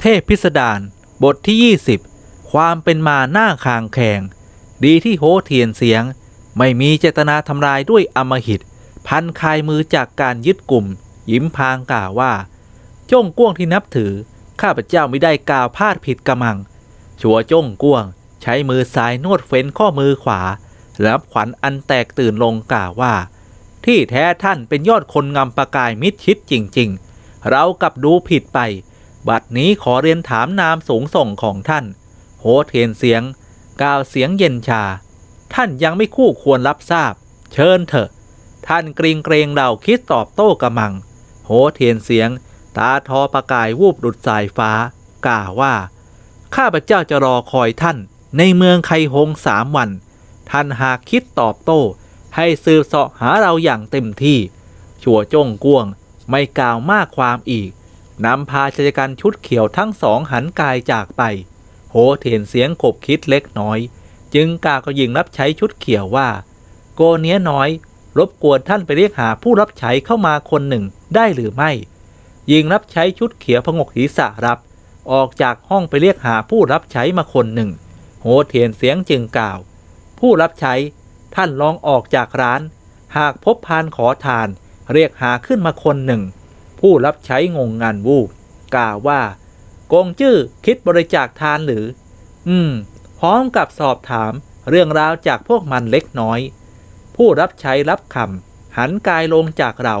เทพพิสดารบทที่ 20 ความเป็นมาหน้าคางแข่งดีที่โฮเทียนเสียง ไม่มีเจตนาทำลายด้วยอมหิต พันคายมือจากการยึดกลุ่ม ยิ้มพางกล่าวว่า จ้งก้วงที่นับถือ ข้าพเจ้าไม่ได้กล่าวพลาดผิดกระมัง ชัวจ้งก้วง ใช้มือซ้ายนวดเฟ้นข้อมือขวา รับขวัญอันแตกตื่นลงกล่าวว่า ที่แท้ท่านเป็นยอดคนงำประกายมิดชิดจริง ๆ เรากลับดูผิดไป บัดนี้ขอเรียนถามนามสูงส่งของท่านโหเทียนเสียงกล่าวเสียงเย็นชา ท่านยังไม่คู่ควรรับทราบ เชิญเถอะ ท่านกริงเกรงเราคิดตอบโต้กระมังโหเทียนเสียง ตาทอประกายวูบดุดสายฟ้ากล่าวว่า ข้าพเจ้าจะรอคอยท่าน ในเมืองไคฮงสามวัน ท่านหากคิดตอบโต้ ให้สืบเสาะหาเราอย่างเต็มที่ ชัวจงกวง ไม่กล่าวมากความอีก นำพาชายกันชุดเขียวทั้งสองหันกายจากไป โหเถียนเสียงขบคิดเล็กน้อย จึงกล่าวกับหญิงรับใช้ชุดเขียวว่า โกเนี้ยน้อย รบกวนท่านไปเรียกหาผู้รับใช้เข้ามาคนหนึ่งได้หรือไม่หญิงรับใช้ชุดเขียวพงกศีรษะรับ ออกจากห้องไปเรียกหาผู้รับใช้มาคนหนึ่ง โหเถียนเสียงจึงกล่าว ผู้รับใช้ท่านลองออกจากร้าน หากพบพานขอทาน เรียกหาขึ้นมาคนหนึ่ง ผู้รับใช้งงงานวูบกล่าวว่า กงจื้อคิดบริจาคทานหรือ อืม พร้อมกับสอบถามเรื่องราวจากพวกมันเล็กน้อย ผู้รับใช้รับคำหันกายลงจากเรา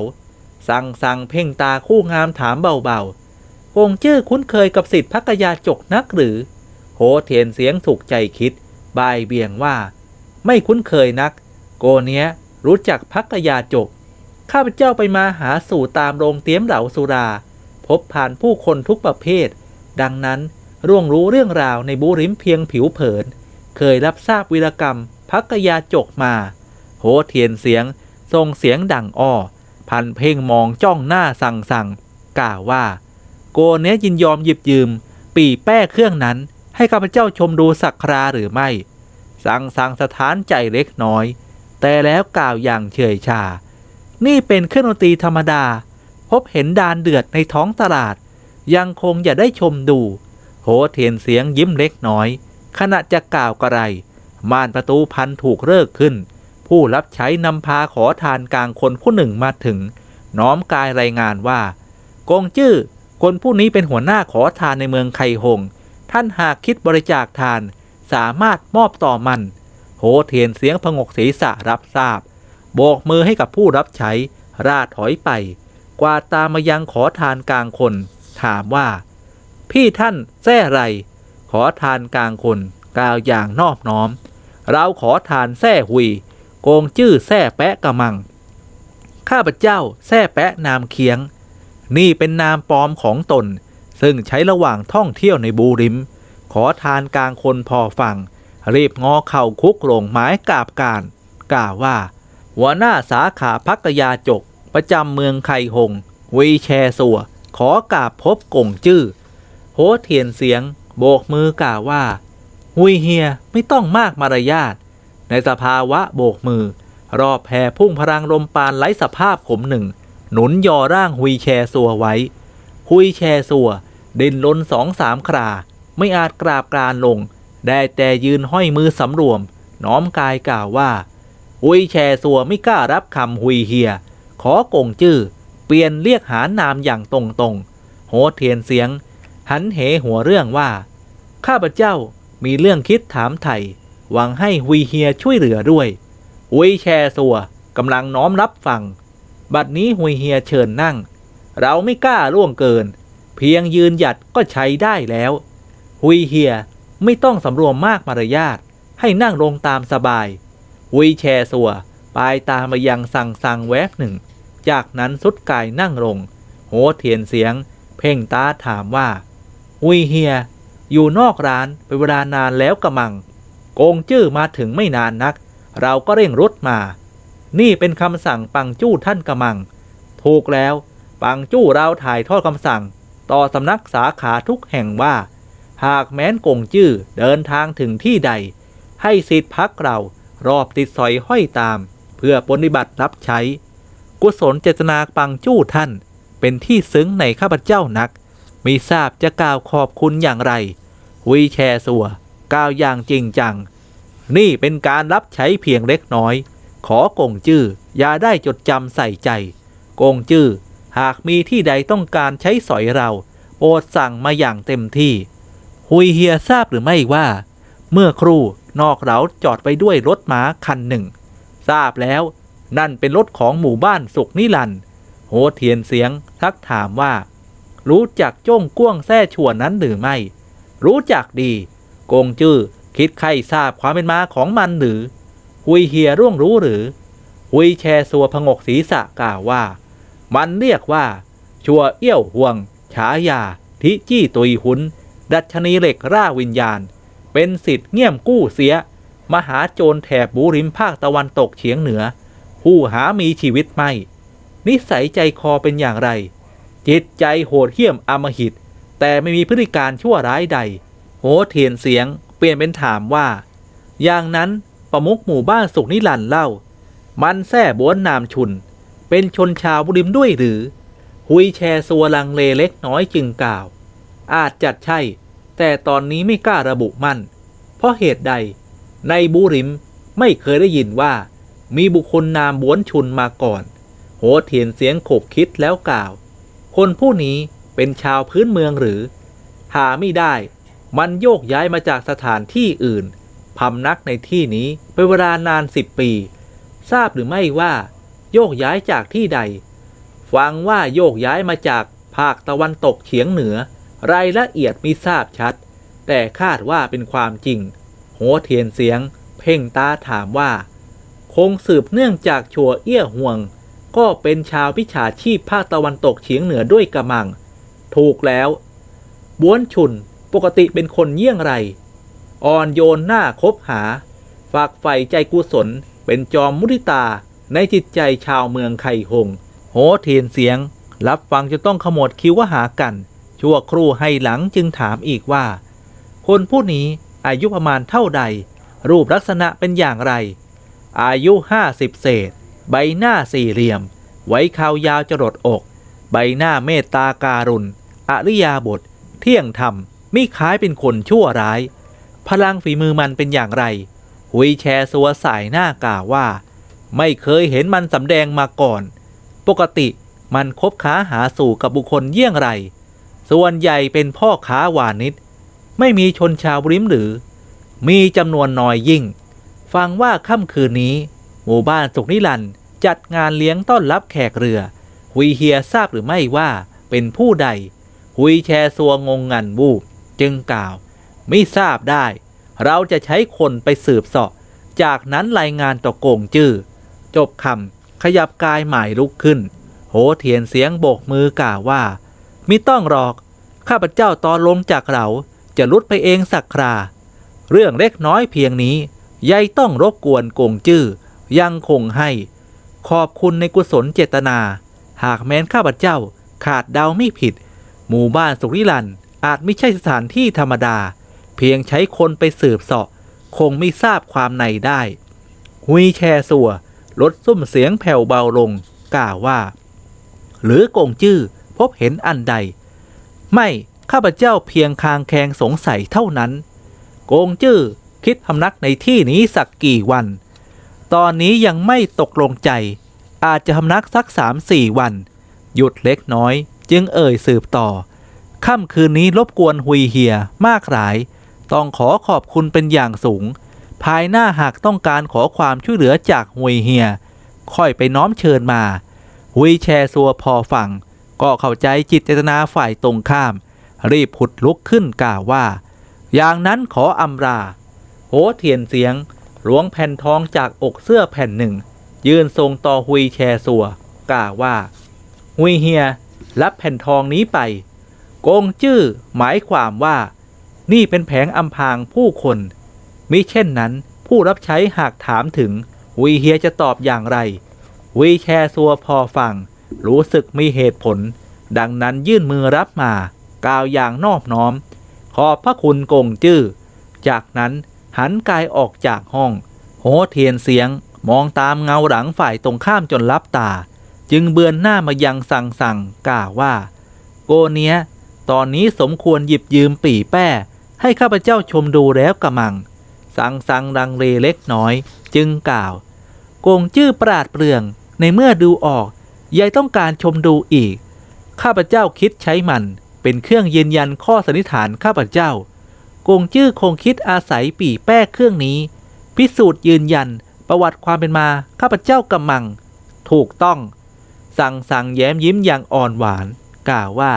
สั่งสั่งเพ่งตาคู่งามถามเบาๆ กงจื้อคุ้นเคยกับสิทธิพักยาจกนักหรือ โหเทียนเสียงถูกใจคิด บายเบี่ยงว่า ไม่คุ้นเคยนัก โกเนี้ยรู้จักพักยาจก ข้าพเจ้าไปมาหาสู่ตามโรงเตี้ยมเหล่าสุรา พบผ่านผู้คนทุกประเภท ดังนั้นร่วงรู้เรื่องราวในบูริมเพียงผิวเผิน เคยรับทราบวีรกรรมพักยาจกมา โหเทียนเสียง ทรงเสียงดังอ้อ พันเพ่งมองจ้องหน้าสั่งสั่งกล่าวว่า โกเนี้ยยินยอมหยิบยืม ปีแป้เครื่องนั้น ให้ข้าพเจ้าชมดูสักคราหรือไม่ สั่งสั่งสถานใจเล็กน้อย แต่แล้วกล่าวอย่างเฉยชา นี่เป็นเครื่องดนตรีธรรมดา พบเห็นดานเดือดในท้องตลาด ยังคงอย่าได้ชมดู โหเทียนเสียงยิ้มเล็กน้อย ขณะจะกล่าวกระไร ม่านประตูพันถูกเลิกขึ้น ผู้รับใช้นำพาขอทานกลางคนผู้หนึ่งมาถึง น้อมกายรายงานว่ากงจื้อคนผู้นี้เป็นหัวหน้าขอทานในเมืองไคหง ท่านหากคิดบริจาคทาน สามารถมอบต่อมัน โหเทียนเสียงพงกศีรษะรับทราบ โบกมือให้กับผู้รับใช้ราถอยไป กวาดตามมายังขอทานกลางคน ถามว่า พี่ท่านแท้ไร ขอทานกลางคน กล่าวอย่างนอบน้อม เราขอทานแท้หุย โกงจื้อแท้แปะกะมัง ข้าพเจ้าแท้แปะนามเคียง นี่เป็นนามปลอมของตน ซึ่งใช้ระหว่างท่องเที่ยวในบูริม ขอทานกลางคนพอฟังรีบงอเข่าคุกลงไม้กาบการ กล่าวว่า หัวหน้าสาขาพักยาจก ประจำเมืองไคหง วีแชสัว ขอกราบพบกงจื้อโหเทียนเสียง โบกมือกล่าวว่า หุยเฮียไม่ต้องมากมารยาท ในสภาวะโบกมือ รอบแผ่พุ่งพลังลมปานไร้สภาพผมหนึ่ง หนุนยอร่างหุยแชสัวไว้ หุยแชสัวดินล้นสองสามครา ไม่อาจกราบกรานลง ได้แต่ยืนห้อยมือสำรวม น้อมกายกล่าวว่า หุยแชสัวไม่กล้ารับคำหุยเฮีย ขอกงจื้อเปลี่ยนเรียกหานามอย่างตรงๆโหเทียนเสียง หันเหหัวเรื่องว่า ข้าพเจ้ามีเรื่องคิดถามไถ่หวังให้หุยเฮียช่วยเหลือด้วยหุยแชสัวกำลังน้อมรับฟัง บัดนี้หุยเฮียเชิญนั่ง เราไม่กล้าล่วงเกิน เพียงยืนหยัดก็ใช้ได้แล้วหุยเฮียไม่ต้องสำรวมมากมารยาทให้นั่งลงตามสบาย หุยแชสัวปลายตามายังสั่งสั่งแวบหนึ่ง จากนั้นสุดกายนั่งลง โหเทียนเสียง เพ่งตาถามว่าหุยเฮีย อยู่นอกร้านเป็นเวลานานแล้วกระมัง โกงจื้อมาถึงไม่นานนัก เราก็เร่งรถมา นี่เป็นคำสั่งปังจู้ท่านกระมัง ถูกแล้ว ปังจู้เราถ่ายทอดคำสั่ง ต่อสำนักสาขาทุกแห่งว่า หากแม้นกงจื้อเดินทางถึงที่ใด ให้สิทธิพักเรา รอบติดสอยห้อยตาม เพื่อปฏิบัติรับใช้ กุศลเจตนาปังจู้ท่าน เป็นที่ซึ้งในข้าพเจ้านัก มีทราบจะกล่าวขอบคุณอย่างไรหุยแชสัวกล่าวอย่างจริงจัง นี่เป็นการรับใช้เพียงเล็กน้อย ขอกงจื้ออย่าได้จดจำใส่ใจ กงจื้อหากมีที่ใดต้องการใช้สอยเราโปรดสั่งมาอย่างเต็มที่ หุยเฮียทราบหรือไม่ว่า เมื่อครู่ นอกเราจอดไปด้วยรถม้าคันหนึ่ง ทราบแล้วนั่นเป็นรถของหมู่บ้านสุขนิรันโหเทียนเสียงทักถามว่า รู้จักจ้งก้วงแท่ชวนนั้นหรือไม่ รู้จักดีกงจื้อคิดใครทราบความเป็นมาของมันหรือ หุยเฮียร่วงรู้หรือ หุยแชสัวพงกศีรษะกล่าวว่า มันเรียกว่า ชัวเอี้ยวห่วง ฉายา ทิจี้ตุยหุน ดัชนีเหล็กร่าวิญญาณ เป็นสิทธิ์เงี่ยมกู้เสีย มหาโจรแถบบูริมภาคตะวันตกเฉียงเหนือ ผู้หามีชีวิตไม่ นิสัยใจคอเป็นอย่างไร จิตใจโหดเหี้ยมอำมหิต แต่ไม่มีพฤติการชั่วร้ายใด โหเทียนเสียงเปลี่ยนเป็นถามว่า อย่างนั้นประมุขหมู่บ้านสุขนิรันเล่า มันแท่บวนนามชุน เป็นชนชาวบุริมด้วยหรือ หุยแชสัวลังเลเล็กน้อยจึงกล่าว อาจจัดใช่ แต่ตอนนี้ไม่กล้าระบุมั่นเพราะเหตุใด ในบูริมไม่เคยได้ยินว่า มีบุคคลนามบวนชุนมาก่อน โหเทียนเสียงขบคิดแล้วกล่าว คนผู้นี้เป็นชาวพื้นเมืองหรือ หาไม่ได้ มันโยกย้ายมาจากสถานที่อื่นพำนักในที่นี้เป็นเวลานานสิบปี ทราบหรือไม่ว่า โยกย้ายจากที่ใด ฟังว่าโยกย้ายมาจากภาคตะวันตกเฉียงเหนือ รายละเอียดมิทราบชัด แต่คาดว่าเป็นความจริง โหเทียนเสียง เพ่งตาถามว่า คงสืบเนื่องจากชัวเอี้ยห่วง ก็เป็นชาวพิชาชีพภาคตะวันตกเฉียงเหนือด้วยกระมัง ถูกแล้ว บ้วนชุนปกติเป็นคนเยี่ยงไร อ่อนโยนหน้าคบหา ฝากใฝ่ใจกุศล เป็นจอมมุทิตาในจิตใจชาวเมืองไข่หง โหเทียนเสียง รับฟังจะต้องขมวดคิ้วว่าหากัน ชั่วครู่ให้หลังจึงถามอีกว่า คนผู้นี้อายุประมาณเท่าใด รูปลักษณะเป็นอย่างไร อายุห้าสิบเศษ ใบหน้าสี่เหลี่ยม ไว้ขาวยาวจรดอก ใบหน้าเมตตาการุณอริยาบท เที่ยงธรรมมิคล้ายเป็นคนชั่วร้าย พลังฝีมือมันเป็นอย่างไร หุยแชสัวสายหน้ากล่าวว่า ไม่เคยเห็นมันสำแดงมาก่อน ปกติมันคบค้าหาสู่กับบุคคลเยี่ยงไร ส่วนใหญ่เป็นพ่อค้าวานิชไม่มีชนชาวริมหรือ มีจำนวนน้อยยิ่ง ฟังว่าค่ำคืนนี้ หมู่บ้านสุขนิรันจัดงานเลี้ยงต้อนรับแขกเรือ หุยเฮียทราบหรือไม่ว่าเป็นผู้ใด หุยแชร์สัวงงงันวูบจึงกล่าว ไม่ทราบได้ เราจะใช้คนไปสืบสาะจากนั้นรายงานต่อโกงจื้อจบคำขยับกายหมายลุกขึ้น โหเทียนเสียงโบกมือกล่าวว่า มิต้องหรอก ข้าพเจ้าตอนลงจากเราจะลุดไปเองสักครา เรื่องเล็กน้อยเพียงนี้ยายต้องรบกวนโกงจื้อยังคงให้ ขอบคุณในกุศลเจตนา หากแม้นข้าพเจ้าขาดเดาไม่ผิด หมู่บ้านสุริลันอาจไม่ใช่สถานที่ธรรมดา เพียงใช้คนไปสืบเสาะ คงไม่ทราบความในได้หุยแชสัวลดซุ้มเสียงแผ่วเบาลงกล่าวว่า หรือกงจื้อ พบเห็นอันใด ไม่ข้าพเจ้าเพียงคางแคงสงสัยเท่านั้น โกงจื้อคิดพำนักในที่นี้สักกี่วัน ตอนนี้ยังไม่ตกลงใจ อาจจะพำนักสักสามสี่วัน หยุดเล็กน้อยจึงเอ่ยสืบต่อ ค่ำคืนนี้รบกวนหุยเฮียมากหลาย ต้องขอขอบคุณเป็นอย่างสูง ภายหน้าหากต้องการขอความช่วยเหลือจากหุยเฮีย ค่อยไปน้อมเชิญมา หุยแชร์ซัวพอฟัง ก็เข้าใจจิตเจตนาฝ่ายตรงข้าม รีบผุดลุกขึ้นกล่าวว่า อย่างนั้นขออำลาโหเทียนเสียงล้วงแผ่นทองจากอกเสื้อแผ่นหนึ่ง ยืนทรงต่อหุยแชสัวกล่าวว่า หุยเฮีย รับแผ่นทองนี้ไป โกงจื้อหมายความว่า นี่เป็นแผงอำพางผู้คนมิเช่นนั้นผู้รับใช้หากถามถึง หุยเฮียจะตอบอย่างไร หุยแชซัวพอฟัง รู้สึกมีเหตุผล ดังนั้นยื่นมือรับมา กล่าวอย่างนอบน้อม ขอบพระคุณกงจื้อ จากนั้นหันกายออกจากห้อง โหเทียนเสียงมองตามเงาหลังฝ่ายตรงข้ามจนลับตา จึงเบือนหน้ามายังสั่งสั่งกล่าวว่า โกเนี้ย ตอนนี้สมควรหยิบยืมปี่แป้ ให้ข้าพเจ้าชมดูแล้วกระมัง สั่งสั่งดังเลเล็กน้อย จึงกล่าว กงจื้อปราดเปรื่องในเมื่อดูออก ยายต้องการชมดูอีก ข้าพเจ้าคิดใช้มัน เป็นเครื่องยืนยันข้อสันนิษฐานข้าพเจ้ากงจื้อคงคิดอาศัยปี่แป้เครื่องนี้ พิสูจน์ยืนยันประวัติความเป็นมาข้าพเจ้ากำมัง ถูกต้อง สั่งสั่งแย้มยิ้มอย่างอ่อนหวาน กล่าวว่า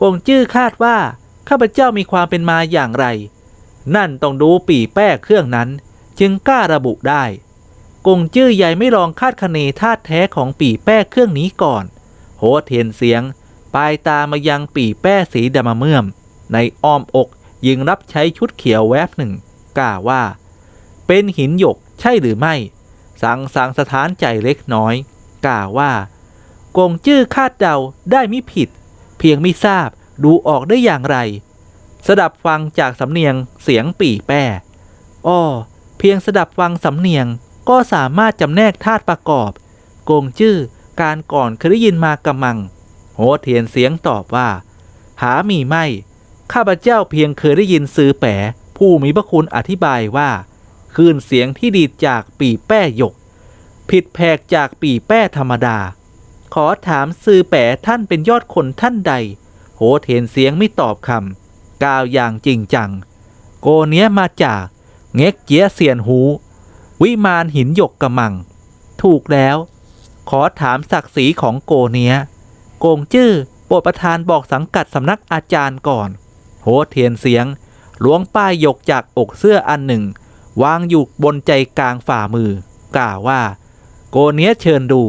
กงจื้อคาดว่าข้าพเจ้ามีความเป็นมาอย่างไร นั่นต้องดูปี่แป้เครื่องนั้น จึงกล้าระบุได้ กงจื้อใหญ่ไม่ลองคาดคะเนธาตุแท้ของปีแป้เครื่องนี้ก่อน โหเทียนเสียง ปลายตามายังปีแป้สีดำเมื่อม ในอ้อมอกยิงรับใช้ชุดเขียวแวบหนึ่งกล่าวว่า เป็นหินหยกใช่หรือไม่ สังสังสถานใจเล็กน้อยกล่าวว่า กงจื้อคาดเดาได้ไมิผิด เพียงไม่ทราบดูออกได้อย่างไร สดับฟังจากสำเนียงเสียงปีแป้อ้อเพียงสดับฟังสำเนียง ก็สามารถจำแนกธาตุประกอบ กงจื้อการก่อนเคยได้ยินมากำมัง โหเทียนเสียงตอบว่า หามีไม่ ข้าพเจ้าเพียงเคยได้ยินซื้อแปะผู้มีพระคุณอธิบายว่าคลื่นเสียงที่ดีดจากปีแป้หยก ผิดแผกจากปีแป้ธรรมดา ขอถามซื้อแปะท่านเป็นยอดคนท่านใด โหเทนเสียงไม่ตอบคำกล่าวอย่างจริงจัง โกเนี้ยมาจากเง็กเจียเสียนหู วิมานหินหยกกระมัง ถูกแล้ว ขอถามศักดิ์ศรีของโกเนี้ย โกงจื้อโปรดประธานบอกสังกัดสำนักอาจารย์ก่อน โหเทียนเสียงล้วงป้ายหยกจากอกเสื้ออันหนึ่ง วางอยู่บนใจกลางฝ่ามือ กล่าวว่า โกเนี้ยเชิญดู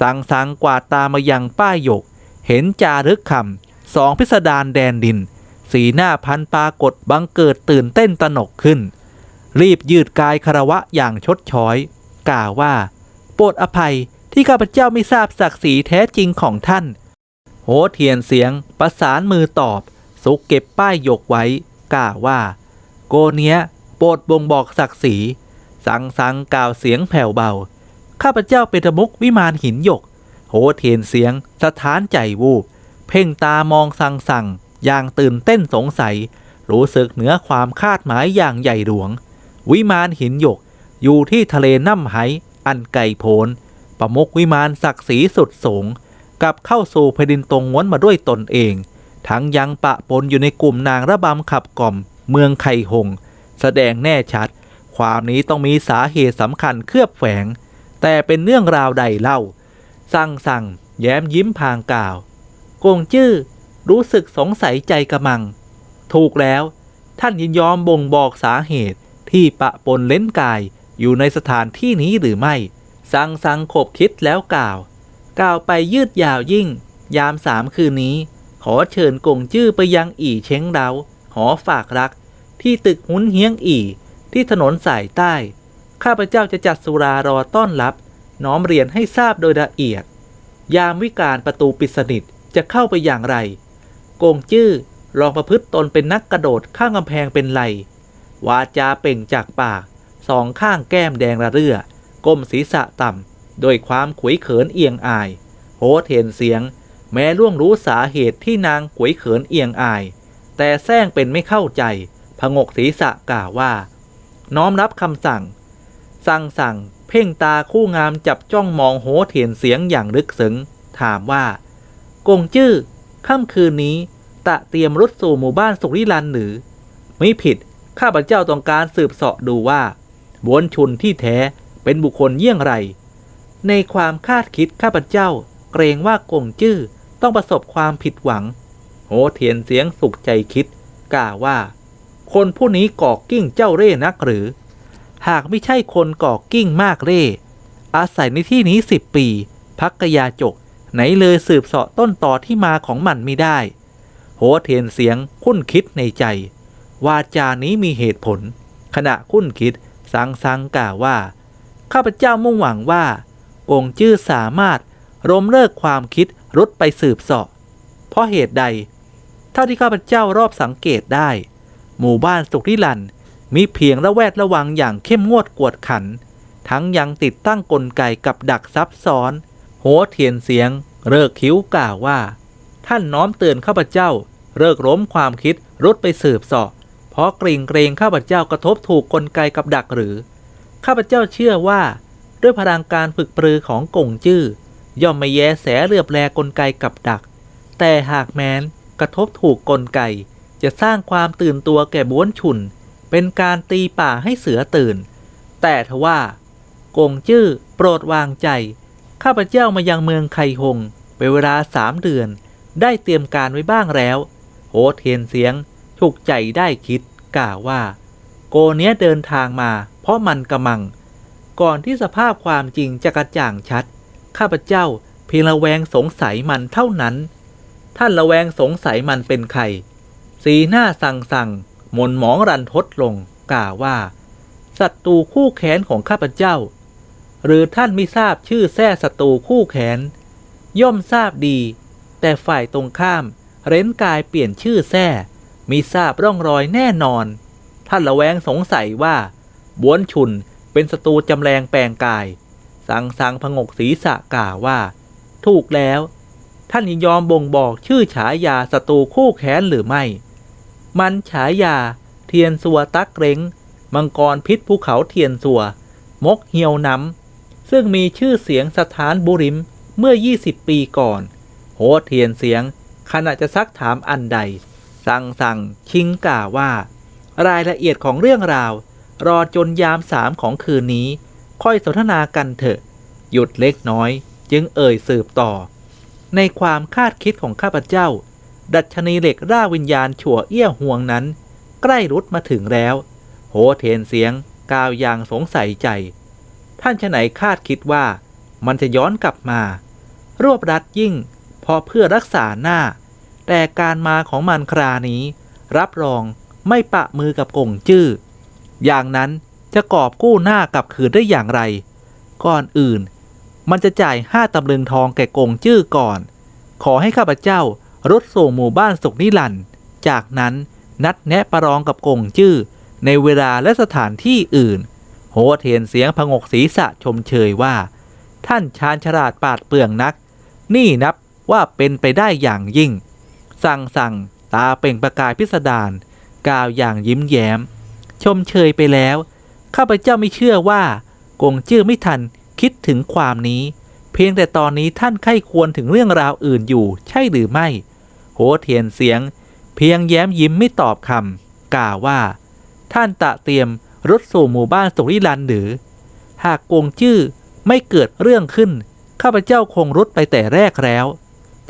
สังสังกวาดตามายังป้ายหยก เห็นจารึกคำสองพิสดารแดนดิน สีหน้าพันปรากฏบังเกิดตื่นเต้นตระหนกขึ้น รีบยืดกายคารวะอย่างชดช้อย กล่าวว่า โปรดอภัยที่ข้าพเจ้าไม่ทราบศักดิ์ศรีแท้จริงของท่าน โหเทียนเสียงประสานมือตอบ สุกเก็บป้ายหยกไว้ กล่าวว่า โกเนี้ย โปรดบ่งบอกศักดิ์ศรีสังสังกล่าวเสียงแผ่วเบา ข้าพเจ้าเป็นมุกวิมานหินหยก โหเทียนเสียงสถานใจวูบ เพ่งตามองสังสังอย่างตื่นเต้นสงสัย รู้สึกเหนือความคาดหมายอย่างใหญ่หลวง วิมานหินหยก อยู่ที่ทะเลน้ำไหอันไกลโพ้นประมุกวิมานศักดิ์ศรีสุดสูงกลับเข้าสู่แผ่นดินตรงง้วนมาด้วยตนเอง ทั้งยังปะปนอยู่ในกลุ่มนางระบำขับกล่อม เมืองไข่หง แสดงแน่ชัด ความนี้ต้องมีสาเหตุสำคัญเคลือบแฝง แต่เป็นเรื่องราวใดเล่า สั่งสั่งแย้มยิ้มพางกล่าว กงจื้อรู้สึกสงสัยใจกระมัง ถูกแล้ว ท่านยินยอมบ่งบอกสาเหตุ ที่ปะปนเล้นกายอยู่ในสถานที่นี้หรือไม่ สังสังขบคิดแล้วกล่าว กล่าวไปยืดยาวยิ่ง ยามสามคืนนี้ ขอเชิญกงจื้อไปยังอีเช้งเราหอฝากรัก ที่ตึกหุนเฮียงอีที่ถนนสายใต้ ข้าพเจ้าจะจัดสุรารอต้อนรับ น้อมเรียนให้ทราบโดยละเอียด ยามวิการประตูปิดสนิทจะเข้าไปอย่างไร กงจื้อลองประพฤติตนเป็นนักกระโดดข้างกำแพงเป็นไร วาจาเปล่งจากปากสองข้างแก้มแดงระเรื่อ ก้มศีรษะต่ำโดยความขวยเขินเอียงอายโหเทนเสียง แม้ล่วงรู้สาเหตุที่นางขวยเขินเอียงอาย แต่แซงเป็นไม่เข้าใจ ผงกศีรษะกล่าวว่า น้อมรับคำสั่ง สั่งสั่ง เพ่งตาคู่งามจับจ้องมองโหเทียนเสียงอย่างลึกซึ้งถามว่ากงจื้อค่ำคืนนี้ ตะเตรียมรถสู่หมู่บ้านสุริลันหรือ ไม่ผิด ข้าพเจ้าต้องการสืบเสาะดูว่าบวนชุนที่แท้เป็นบุคคลเยี่ยงไร ในความคาดคิดข้าพเจ้า เกรงว่ากงจื้อต้องประสบความผิดหวัง โหเทียนเสียงสุขใจคิดกล่าวว่า คนผู้นี้ก่อกิ้งเจ้าเร่นักหรือ หากไม่ใช่คนก่อกิ้งมากเร่ อาศัยในที่นี้สิบปี พักกยาจก ไหนเลยสืบเสาะต้นต่อที่มาของมันไม่ได้ โหเทียนเสียงคุ้นคิดในใจ วาจานี้มีเหตุผล ขณะคุ้นคิดสังสังกล่าวว่า ข้าพเจ้ามุ่งหวังว่า องค์จื้อสามารถล้มเลิกความคิดรุดไปสืบเสาะ เพราะเหตุใด เท่าที่ข้าพเจ้ารอบสังเกตได้ หมู่บ้านสุขทิลันมีเพียงระแวดระวังอย่างเข้มงวดกวดขัน ทั้งยังติดตั้งกลไกกับดักซับซ้อน โหเทียนเสียงเลิกคิ้วกล่าวว่า ท่านน้อมเตือนข้าพเจ้าเลิกล้มความคิดรุดไปสืบเสอบ เพราะเกรงเกรงข้าพเจ้ากระทบถูกกลไกกับดักหรือ ข้าพเจ้าเชื่อว่า ด้วยพลังการฝึกปรือของกงจื้อย่อมไม่แยแสเรียบแลกลไกกับดัก แต่หากแม้นกระทบถูกกลไก จะสร้างความตื่นตัวแก่บ้วนฉุน เป็นการตีป่าให้เสือตื่น แต่ทว่ากงจื้อโปรดวางใจ ข้าพเจ้ามายังเมืองไคหงเป็นเวลาสามเดือน ได้เตรียมการไว้บ้างแล้ว โหเทียนเสียง ถูกใจได้คิดกล่าวว่า โกเนี้ยเดินทางมา เพราะมันกำมัง ก่อนที่สภาพความจริงจะกระจ่างชัด ข้าพเจ้าเพียงระแวงสงสัยมันเท่านั้น ท่านระแวงสงสัยมันเป็นใคร สีหน้าสั่งสั่งหมนหมองรันทดลงกล่าวว่าศัตรูคู่แค้นของข้าพเจ้า หรือท่านไม่ทราบชื่อแท้ศัตรูคู่แค้นย่อมทราบดี แต่ฝ่ายตรงข้ามเร้นกายเปลี่ยนชื่อแท้ มีทราบร่องรอยแน่นอน ท่านละแวงสงสัยว่าบวนชุนเป็นศัตรูจำแรงแปลงกาย สังสังพงกศีรษะกล่าวว่า ถูกแล้ว ท่านยินยอมบ่งบอกชื่อฉายาศัตรูคู่แค้นหรือไม่ มันฉายา เทียนสัวตักเกรงมังกรพิษภูเขาเทียนสัว มกเหี่ยวน้ำซึ่งมีชื่อเสียงสถานบุริมเมื่อ 20 ปีก่อน โหเทียนเสียงขณะจะซักถามอันใด สั่งสั่งชิงกล่าวว่า รายละเอียดของเรื่องราว รอจนยามสามของคืนนี้ ค่อยสนทนากันเถอะ หยุดเล็กน้อย จึงเอ่ยสืบต่อ ในความคาดคิดของข้าพเจ้า ดัชนีเหล็กร่าวิญญาณชั่วเอี้ยห่วงนั้น ใกล้รุดมาถึงแล้ว โหเทนเสียงกล่าวอย่างสงสัยใจ ท่านชะไหนคาดคิดว่า มันจะย้อนกลับมา รวบรัดยิ่งพอเพื่อรักษาหน้า แต่การมาของมันครานี้ รับรองไม่ปะมือกับกงจื้อ อย่างนั้นจะกอบกู้หน้ากับคืนได้อย่างไร ก่อนอื่น มันจะจ่ายห้าตำลึงทองแก่กงจื้อก่อน ขอให้ข้าพเจ้ารถส่งหมู่บ้านสุขนิรันจากนั้นนัดแนะประลองกับกงจื้อ ในเวลาและสถานที่อื่น โหเทียนเสียงพงกศีรษะชมเชยว่า ท่านชาญฉลาดปาดเปรื่องนัก นี่นับว่าเป็นไปได้อย่างยิ่ง สั่งสั่งตาเปล่งประกายพิสดารกล่าวอย่างยิ้มแย้ม ชมเชยไปแล้ว ข้าพเจ้าไม่เชื่อว่ากงจื้อไม่ทันคิดถึงความนี้ เพียงแต่ตอนนี้ท่านไข้ควรถึงเรื่องราวอื่นอยู่ใช่หรือไม่ โหเทียนเสียง เพียงแย้มยิ้มไม่ตอบคำกล่าวว่า ท่านตะเตรียมรถสู่หมู่บ้านสุริลันหรือ หากกงจื้อไม่เกิดเรื่องขึ้น ข้าพเจ้าคงรุดไปแต่แรกแล้ว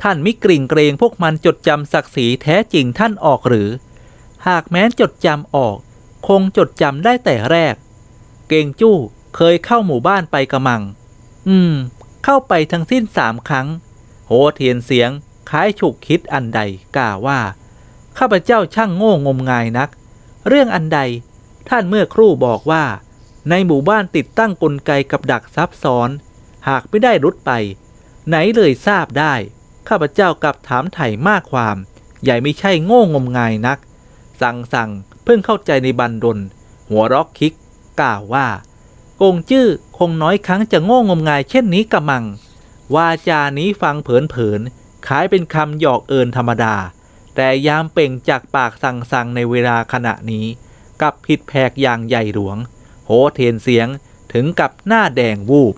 ท่านมิกริ่งเกรงพวกมันจดจำศักดิ์ศรีแท้จริงท่านออกหรือ หากแม้นจดจำออก คงจดจำได้แต่แรก เกงจู้เคยเข้าหมู่บ้านไปกระมัง อืม เข้าไปทั้งสิ้นสามครั้ง โหเทียนเสียงคล้ายฉุกคิดอันใดกล่าวว่า ข้าพเจ้าช่างโง่งมงายนัก เรื่องอันใด ท่านเมื่อครู่บอกว่า ในหมู่บ้านติดตั้งกลไกกับดักซับซ้อน หากไม่ได้รุดไป ไหนเลยทราบได้ ข้าพเจ้ากลับถามไถ่มากความ ใหญ่ไม่ใช่โง่งมงายนัก สั่งสั่งเพิ่งเข้าใจในบันดล หัวร็อกคิก กล่าวว่า กงจื้อคงน้อยครั้งจะโง่งมงายเช่นนี้กะมัง วาจานี้ฟังเผินๆคล้ายเป็นคำหยอกเอินธรรมดา แต่ยามเปล่งจากปากสั่งสั่งในเวลาขณะนี้กับผิดแผกอย่างใหญ่หลวง โหเทนเสียงถึงกับหน้าแดงวูบ